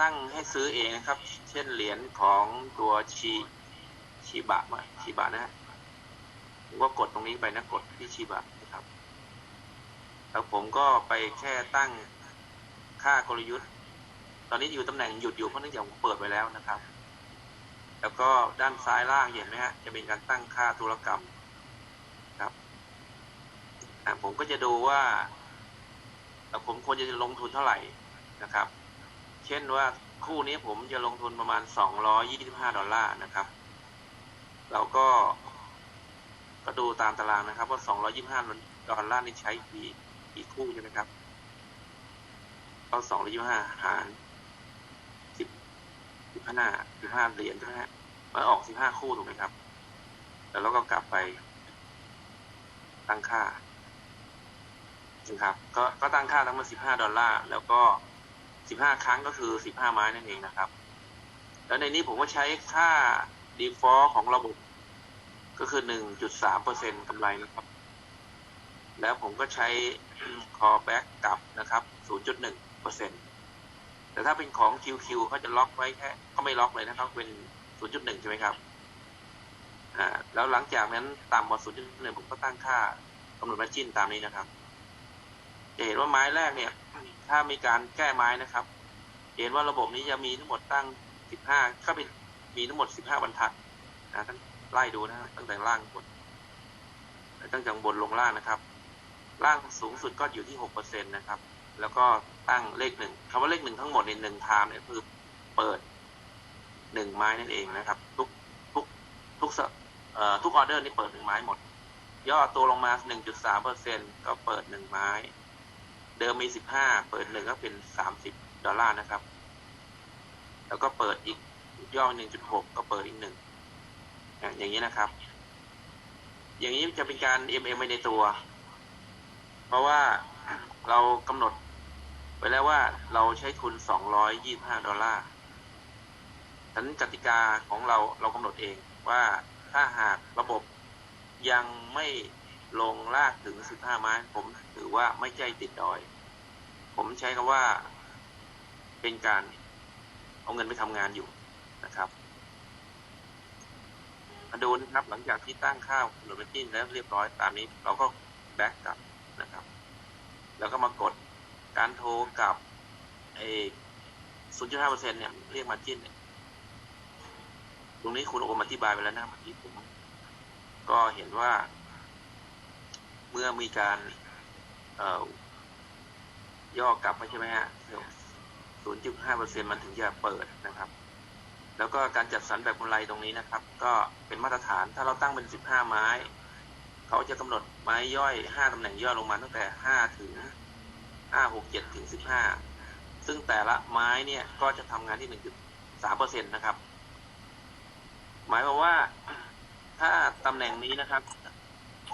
ตั้งให้ซื้อเองนะครับ เช่นเหรียญของตัวชีชีบะมาชีบะนะฮะผมก็กดตรงนี้ไปนะกดที่ชีบะนะครับ แล้วผมก็ไปแค่ตั้งค่ากลยุทธ์ ตอนนี้อยู่ตำแหน่งหยุดอยู่เพราะเนื่องจากผมเปิดไว้แล้วนะครับ แล้วก็ด้านซ้ายล่างเห็นไหมฮะจะเป็นการตั้งค่าธุรกรรมครับผมก็จะดูว่าผมควรจะลงทุนเท่าไหร่นะครับ ช่นว่าคู่นี้ผมจะลงทุนประมาณ 225 ดอลลาร์นะครับเราก็ก็ดูตามตารางนะครับ ว่า 225 ดอลลาร์นี่ใช้กี่กี่คู่ใช่ไหมครับก็225 หาร 10 15 15เหรียญใช่ไหมฮะมันออก 15 คู่ถูกไหมครับ แล้วเราก็กลับไป ตั้งค่านะครับ ก็ก็ตั้งค่าทั้งหมด15 ดอลลาร์แล้วก็ 15ครั้งก็คือ15ไม้นั่นเองนะครับ แล้วในนี้ผมก็ใช้ค่า default ของระบบ ก็คือ1.3%กำไรนะครับ แล้วผมก็ใช้ callback กลับนะครับ0.1%แต่ถ้าเป็นของ QQ เขาจะล็อกไว้แค่เขาไม่ล็อกเลยนะครับเป็น0.1ใช่ไหมครับอ่าแล้วหลังจากนั้นต่ำกว่า0.1ผมก็ตั้งค่ากำหนด margin ตามนี้นะครับ เห็นว่าไม้แรกเนี่ย ถ้ามีการแก้ไม้นะครับ เห็นว่าระบบนี้จะมีทั้งหมดตั้ง 15 ก็เป็นมีทั้งหมด 15 บรรทัดนะท่านไล่ดูนะครับตั้งแต่ล่างบนตั้งแต่บนลงล่างนะครับ ล่างสูงสุดก็อยู่ที่ 6%นะครับ แล้วก็ตั้งเลขหนึ่งคำว่าเลขหนึ่งทั้งหมดในหนึ่งไทม์เนี่ยคือเปิดหนึ่งไม้นั่นเองนะครับ ทุกทุกทุกเอ่อทุกออเดอร์นี่เปิดหนึ่งไม้หมด ย่อตัวลงมา 1.3%ก็เปิดหนึ่งไม้ เดิมมี15เปิดหนึ่งก็เป็น30ดอลลาร์นะครับ แล้วก็เปิดอีกย่อ1.6ก็เปิดอีกหนึ่งอะอย่างนี้นะครับ อย่างนี้จะเป็นการ MM ไปในตัว เพราะว่าเรากำหนดไว้แล้วว่าเราใช้ทุน 225 ดอลลาร์ฉะนั้นกติกาของเราเรากำหนดเองว่าถ้าหากระบบยังไม่ ลงลากถึง 15 ไม้ ผมถือว่าไม่ใจติดดอย ผมใช้คำว่าเป็นการเอาเงินไปทำงานอยู่นะครับมาดูนะครับหลังจากที่ตั้งค่าหน่วยจิ้นแล้วเรียบร้อยตามนี้ เราก็แบ็กกลับนะครับ แล้วก็มากดการโทรกับไอ้0.5%เนี่ยเรียกมาจิ้นเนี่ยตรงนี้คุณโอมอธิบายไปแล้วนะเมื่อกี้ผม ก็เห็นว่า เมื่อมีการเย่อกลับมาใช่ไหมฮะ0.5%มันถึงจะเปิดนะครับ แล้วก็การจัดสรรแบบกำไรตรงนี้นะครับ ก็เป็นมาตรฐานถ้าเราตั้งเป็น15ไม้ เขาจะกำหนดไม้ย่อย5ตำแหน่งย่อยลงมาตั้งแต่5ถึง5 6 7ถึง15ซึ่งแต่ละไม้เนี่ยก็จะทำงานที่1.3%นะครับ หมายความว่าถ้าตำแหน่งนี้นะครับ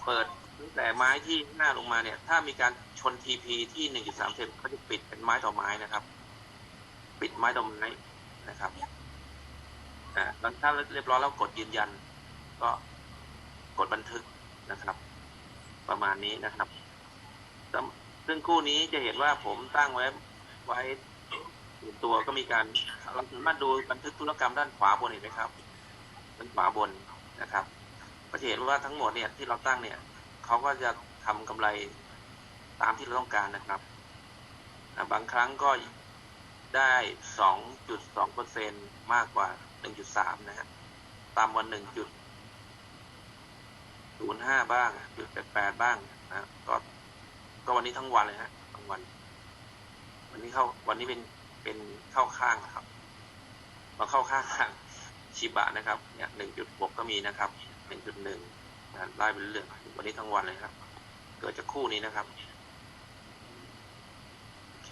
เปิด ตั้งแต่ไม้ที่หน้าลงมาเนี่ย ถ้ามีการชน TP ที่1.3เซนเขาจะปิดเป็นไม้ต่อไม้นะครับ ปิดไม้ต่อไม้นะครับอ่าแล้วถ้าเรียบร้อยแล้วกดยืนยัน ก็กดบันทึกนะครับ ประมาณนี้นะครับซึ่งคู่นี้จะเห็นว่าผมตั้งไว้ไว้ตัวก็มีการเราสามารถดูบันทึกธุรกรรมด้านขวาบนเห็นไหมครับด้านขวาบนนะครับก็จะเห็นว่าทั้งหมดเนี่ยที่เราตั้งเนี่ย เขาก็จะทำกำไรตามที่เราต้องการนะครับ บางครั้งก็ได้ 2.2เปอร์เซ็นมากกว่า 1.3 นะฮะตามวัน1.05 บ้าง 1.88 บ้างนะก็ก็วันนี้ทั้งวันเลยฮะทั้งวัน วันนี้เข้าวันนี้เป็นเป็นเข้าข้างนะครับ มาเข้าข้างชิบะนะครับเนี่ย1.6 ก็มีนะครับ 1.1 นะไล่ไปเรื่อยวันนี้ทั้งวันเลยครับ เกิดจากคู่นี้นะครับ โอเค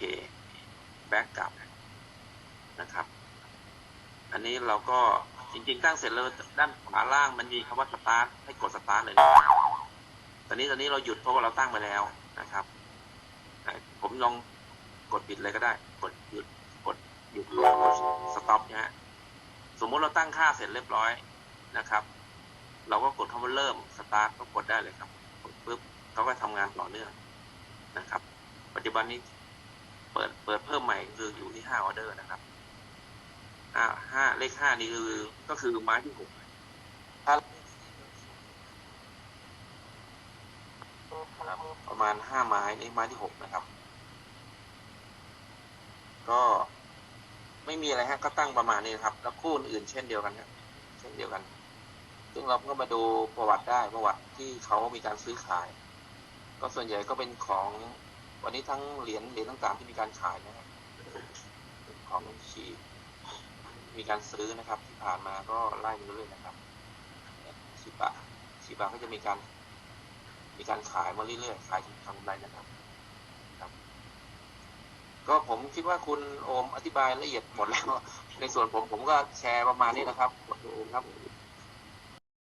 แบ็กกลับนะครับ อันนี้เราก็จริงๆตั้งเสร็จแล้วด้านขวาล่างมันมีคำว่าสตาร์ทให้กดสตาร์ทเลยนะตอนนี้ตอนนี้เราหยุดเพราะว่าเราตั้งไปแล้วนะครับ ผมลองกดปิดเลยก็ได้ กดหยุด กดหยุดกดสต็อปนะฮะ สมมุติเราตั้งค่าเสร็จเรียบร้อยนะครับ เราก็กดคำว่าเริ่มสตาร์ทก็กดได้เลยครับกดปุ๊บเขาก็ทำงานต่อเนื่องนะครับ ปัจจุบันนี้เปิดเปิดเพิ่มใหม่คืออยู่ที่ห้าออเดอร์นะครับอ่าห้าเลขห้านี่คือก็คือไม้ที่หกถ้าประมาณห้าไม้ในไม้ที่หกนะครับ ก็ไม่มีอะไรฮะก็ตั้งประมาณนี้ครับ แล้วคู่อื่นเช่นเดียวกันครับเช่นเดียวกัน ซึ่งเราก็มาดูประวัติได้ประวัติที่เขามีการซื้อขาย ก็ส่วนใหญ่ก็เป็นของวันนี้ทั้งเหรียญเหรียญต่างๆที่มีการขายนะครับของชีมีการซื้อนะครับ ที่ผ่านมาก็ไล่มาเรื่อยๆนะครับเนี่ยชิบะชิบะก็จะมีการมีการขายมาเรื่อยๆขายทำกำไรนะครับครับ ก็ผมคิดว่าคุณโอมอธิบายละเอียดหมดแล้ว ในส่วนผมผมก็แชร์ประมาณนี้นะครับขอบคุณครับ